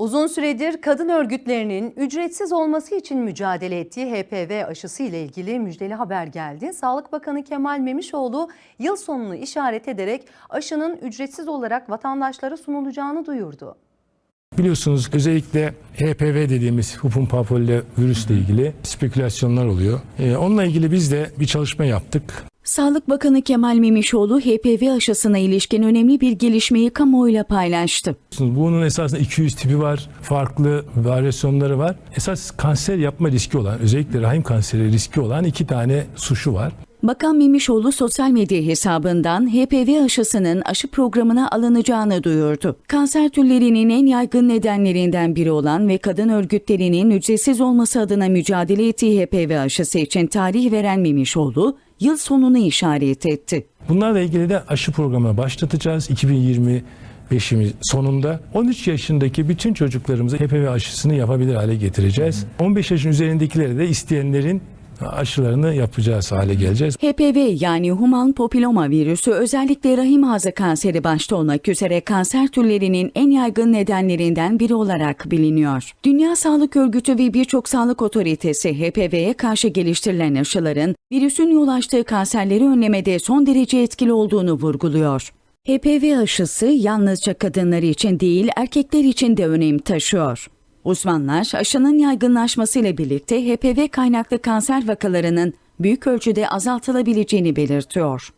Uzun süredir kadın örgütlerinin ücretsiz olması için mücadele ettiği HPV aşısı ile ilgili müjdeli haber geldi. Sağlık Bakanı Kemal Memişoğlu yıl sonunu işaret ederek aşının ücretsiz olarak vatandaşlara sunulacağını duyurdu. Biliyorsunuz özellikle HPV dediğimiz hupun papillomatosis virüsle ilgili spekülasyonlar oluyor. Ee, onunla ilgili biz de bir çalışma yaptık. Sağlık Bakanı Kemal Memişoğlu HPV aşısına ilişkin önemli bir gelişmeyi kamuoyuyla paylaştı. Bunun esasında 200 tipi var, farklı varyasyonları var. Esas kanser yapma riski olan, özellikle rahim kanseri riski olan iki tane suşu var. Bakan Memişoğlu sosyal medya hesabından HPV aşısının aşı programına alınacağını duyurdu. Kanser türlerinin en yaygın nedenlerinden biri olan ve kadın örgütlerinin ücretsiz olması adına mücadele ettiği HPV aşısı için tarih veren Memişoğlu, yıl sonunu işaret etti. Bunlarla ilgili de aşı programına başlatacağız 2025'imiz sonunda. 13 yaşındaki bütün çocuklarımıza HPV aşısını yapabilir hale getireceğiz. 15 yaşın üzerindekilere de isteyenlerin aşılarını yapacağız hale geleceğiz. HPV yani human papilloma virüsü özellikle rahim ağzı kanseri başta olmak üzere kanser türlerinin en yaygın nedenlerinden biri olarak biliniyor. Dünya Sağlık Örgütü ve birçok sağlık otoritesi HPV'ye karşı geliştirilen aşıların virüsün yol açtığı kanserleri önlemede son derece etkili olduğunu vurguluyor. HPV aşısı yalnızca kadınlar için değil erkekler için de önem taşıyor. Uzmanlar aşının yaygınlaşmasıyla birlikte HPV kaynaklı kanser vakalarının büyük ölçüde azaltılabileceğini belirtiyor.